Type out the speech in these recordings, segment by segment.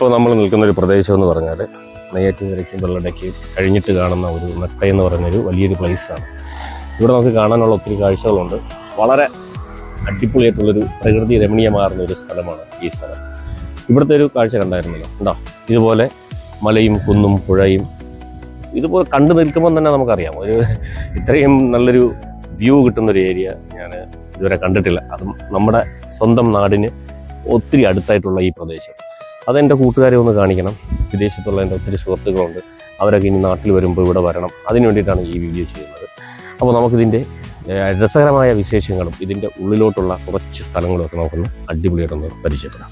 ഇപ്പോൾ നമ്മൾ നിൽക്കുന്ന ഒരു പ്രദേശം എന്ന് പറഞ്ഞാൽ നെയ്യാറ്റിൻകരയ്ക്കും വെള്ളടയ്ക്കും കഴിഞ്ഞിട്ട് കാണുന്ന ഒരു നെട്ട എന്ന് പറഞ്ഞൊരു വലിയൊരു പ്ലേസാണ് ഇവിടെ നമുക്ക് കാണാനുള്ള ഒത്തിരി കാഴ്ചകളുണ്ട്. വളരെ അടിപൊളിയായിട്ടുള്ളൊരു പ്രകൃതി രമണീയമാർന്ന ഒരു സ്ഥലമാണ് ഈ സ്ഥലം. ഇവിടുത്തെ ഒരു കാഴ്ച കണ്ടായിരുന്നില്ല? ഉണ്ടോ ഇതുപോലെ മലയും കുന്നും പുഴയും ഇതുപോലെ കണ്ടു നിൽക്കുമ്പോൾ തന്നെ നമുക്കറിയാം. ഒരു ഇത്രയും നല്ലൊരു വ്യൂ കിട്ടുന്ന ഒരു ഏരിയ ഞാൻ ഇതുവരെ കണ്ടിട്ടില്ല. അതും നമ്മുടെ സ്വന്തം നാടിന് ഒത്തിരി അടുത്തായിട്ടുള്ള ഈ പ്രദേശം. അതെന്റെ കൂട്ടുകാരെ ഒന്ന് കാണിക്കണം. വിദേശത്തുള്ള എന്റെ ഒത്തിരി സുഹൃത്തുക്കളുണ്ട്. അവരൊക്കെ ഇനി നാട്ടിൽ വരുമ്പോൾ ഇവിടെ വരണം. അതിന് വേണ്ടിയിട്ടാണ് ഈ വീഡിയോ ചെയ്യുന്നത്. അപ്പോൾ നമുക്കിതിന്റെ രസകരമായ വിശേഷങ്ങളും ഇതിന്റെ ഉള്ളിലോട്ടുള്ള കുറച്ച് സ്ഥലങ്ങളും ഒക്കെ നമുക്കൊന്ന് അടിപൊളിയായിട്ടൊന്ന് പരിചയപ്പെടാം.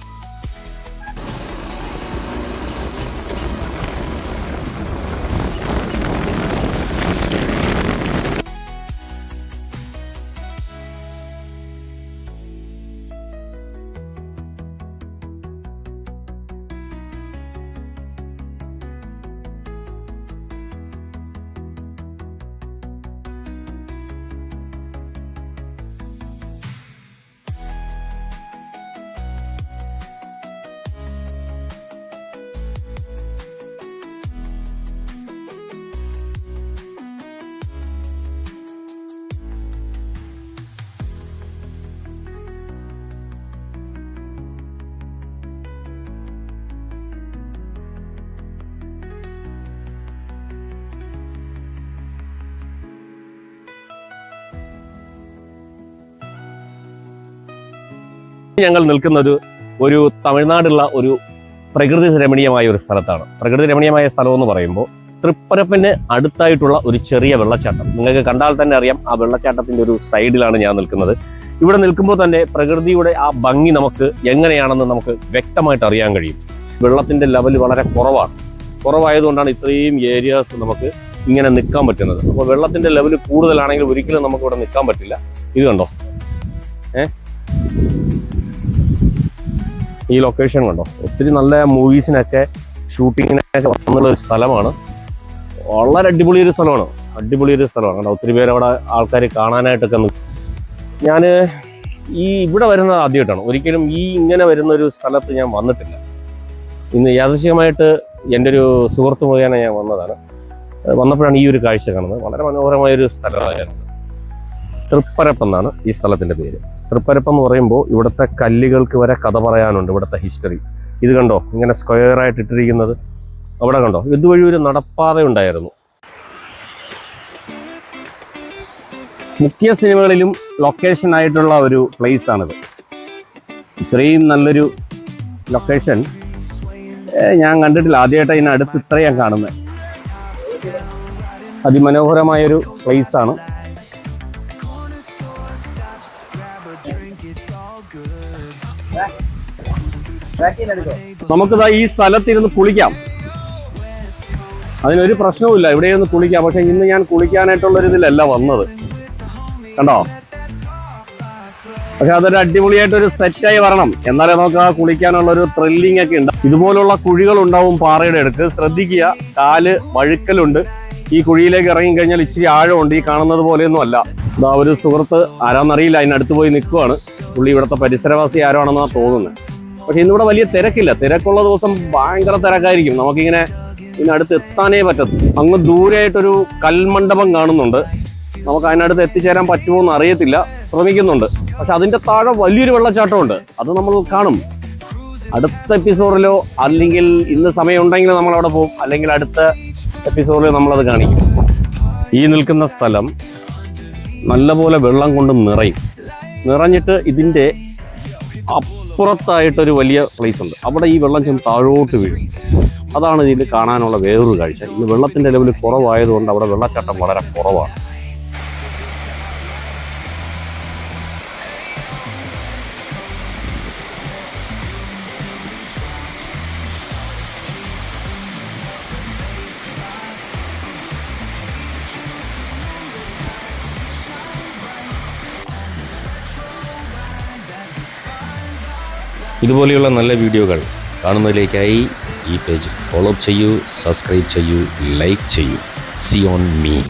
ഞങ്ങൾ നിൽക്കുന്നത് ഒരു തമിഴ്നാടുള്ള ഒരു പ്രകൃതി രമണീയമായ ഒരു സ്ഥലത്താണ്. പ്രകൃതി രമണീയമായ സ്ഥലം എന്ന് പറയുമ്പോൾ തൃപ്പരപ്പിന് അടുത്തായിട്ടുള്ള ഒരു ചെറിയ വെള്ളച്ചാട്ടം. നിങ്ങൾക്ക് കണ്ടാൽ തന്നെ അറിയാം ആ വെള്ളച്ചാട്ടത്തിന്റെ ഒരു സൈഡിലാണ് ഞാൻ നിൽക്കുന്നത്. ഇവിടെ നിൽക്കുമ്പോൾ തന്നെ പ്രകൃതിയുടെ ആ ഭംഗി നമുക്ക് എങ്ങനെയാണെന്ന് നമുക്ക് വ്യക്തമായിട്ട് അറിയാൻ കഴിയും. വെള്ളത്തിന്റെ ലെവൽ വളരെ കുറവാണ്. കുറവായതുകൊണ്ടാണ് ഇത്രയും ഏരിയാസ് നമുക്ക് ഇങ്ങനെ നിൽക്കാൻ പറ്റുന്നത്. അപ്പോൾ വെള്ളത്തിന്റെ ലെവൽ കൂടുതലാണെങ്കിൽ ഒരിക്കലും നമുക്ക് ഇവിടെ നിൽക്കാൻ പറ്റില്ല. ഇത് കണ്ടോ? ഈ ലൊക്കേഷൻ കണ്ടോ? ഒത്തിരി നല്ല മൂവീസിനൊക്കെ ഷൂട്ടിങ്ങിനൊക്കെ വന്നുള്ള ഒരു സ്ഥലമാണ്. വളരെ അടിപൊളി ഒരു സ്ഥലമാണ്. അടിപൊളി ഒരു സ്ഥലമാണ് കണ്ടോ ഒത്തിരി പേര് അവിടെ ആൾക്കാർ കാണാനായിട്ടൊക്കെ ഞാൻ ഈ ഇവിടെ വരുന്നത് ആദ്യമായിട്ടാണ്. ഒരിക്കലും ഈ ഇങ്ങനെ വരുന്ന ഒരു സ്ഥലത്ത് ഞാൻ വന്നിട്ടില്ല. ഇന്ന് യാദൃശ്യമായിട്ട് എന്റെ ഒരു സുഹൃത്ത് മുഖേന ഞാൻ വന്നതാണ്. വന്നപ്പോഴാണ് ഈ ഒരു കാഴ്ച കാണുന്നത്. വളരെ മനോഹരമായ ഒരു സ്ഥലമായിരുന്നു തൃപ്പരപ്പ് എന്നാണ് ഈ സ്ഥലത്തിന്റെ പേര്. തൃപ്പരപ്പ് എന്ന് പറയുമ്പോൾ ഇവിടുത്തെ കല്ലുകൾക്ക് വരെ കഥ പറയാനുണ്ട് ഇവിടുത്തെ ഹിസ്റ്ററി ഇത് കണ്ടോ? ഇങ്ങനെ സ്ക്വയർ ആയിട്ട് ഇട്ടിരിക്കുന്നത്. അവിടെ കണ്ടോ? ഇതുവഴി ഒരു നടപ്പാത ഉണ്ടായിരുന്നു. മുഖ്യ സിനിമകളിലും ലൊക്കേഷൻ ആയിട്ടുള്ള ഒരു പ്ലേസ് ആണിത്. ഇത്രയും നല്ലൊരു ലൊക്കേഷൻ ഞാൻ കണ്ടിട്ടില്ല. ആദ്യമായിട്ട് ഇതിനടുത്ത് ഇത്രയും കാണുന്നത് അതിമനോഹരമായൊരു പ്ലേസ് നമുക്കിതാ ഈ സ്ഥലത്തിരുന്ന് കുളിക്കാം. അതിനൊരു പ്രശ്നവുമില്ല. ഇവിടെ ഇരുന്ന് കുളിക്കാം. പക്ഷെ ഇന്ന് ഞാൻ കുളിക്കാനായിട്ടുള്ള ഒരു ഇതിലല്ല വന്നത്. കണ്ടോ? പക്ഷെ അതൊരു അടിപൊളിയായിട്ട് ഒരു സെറ്റായി വരണം. എന്നാലേ നമുക്ക് ആ കുളിക്കാനുള്ള ഒരു ത്രില്ലിംഗ് ഒക്കെ ഉണ്ട്. ഇതുപോലുള്ള കുഴികൾ ഉണ്ടാവും പാറയുടെ അടുത്ത്. ശ്രദ്ധിക്കുക. കാൽ വഴുക്കലുണ്ട്. ഈ കുഴിയിലേക്ക് ഇറങ്ങി കഴിഞ്ഞാൽ ഇച്ചിരി ആഴമുണ്ട്. ഈ കാണുന്നത് പോലെയൊന്നും അല്ല ഇതാ ഒരു സുഹൃത്ത് ആരാന്നറിയില്ല. അതിനടുത്ത് പോയി നിൽക്കുവാണ്. പുള്ളി ഇവിടുത്തെ പരിസരവാസി ആരാണെന്നാണ് തോന്നുന്നത്. പക്ഷെ ഇന്നിവിടെ വലിയ തിരക്കില്ല. തിരക്കുള്ള ദിവസം ഭയങ്കര തിരക്കായിരിക്കും. നമുക്കിങ്ങനെ ഇതിനടുത്ത് എത്താനേ പറ്റത്തു. അങ്ങ് ദൂരെയായിട്ടൊരു കൽമണ്ഡപം കാണുന്നുണ്ട്. നമുക്ക് അതിനടുത്ത് എത്തിച്ചേരാൻ പറ്റുമോ എന്ന് അറിയത്തില്ല. ശ്രമിക്കുന്നുണ്ട്. പക്ഷെ അതിന്റെ താഴെ വലിയൊരു വെള്ളച്ചാട്ടമുണ്ട്. അത് നമ്മൾ കാണും. അടുത്ത എപ്പിസോഡിലോ അല്ലെങ്കിൽ ഇന്ന് സമയം ഉണ്ടെങ്കിൽ നമ്മൾ അവിടെ പോകും. അല്ലെങ്കിൽ അടുത്ത എപ്പിസോഡിൽ നമ്മളത് കാണിക്കും. ഈ നിൽക്കുന്ന സ്ഥലം നല്ലപോലെ വെള്ളം കൊണ്ട് നിറയും. നിറഞ്ഞിട്ട് ഇതിന്റെ അപ്പുറത്തായിട്ടൊരു വലിയ പ്ലേസ് ഉണ്ട്. അവിടെ ഈ വെള്ളം ചെന്ന് താഴോട്ട് വീഴും. അതാണ് ഇതിൽ കാണാനുള്ള വേറൊരു കാഴ്ച. ഇന്ന് വെള്ളത്തിന്റെ ലെവൽ കുറവായതുകൊണ്ട് അവിടെ വെള്ളച്ചാട്ടം വളരെ കുറവാണ്. ഇതുപോലെയുള്ള നല്ല വീഡിയോകൾ കാണുന്നതിലേക്കായി ഈ പേജ് ഫോളോ ചെയ്യൂ സബ്സ്ക്രൈബ് ചെയ്യൂ ലൈക്ക് ചെയ്യൂ. സി ഓൺ മീ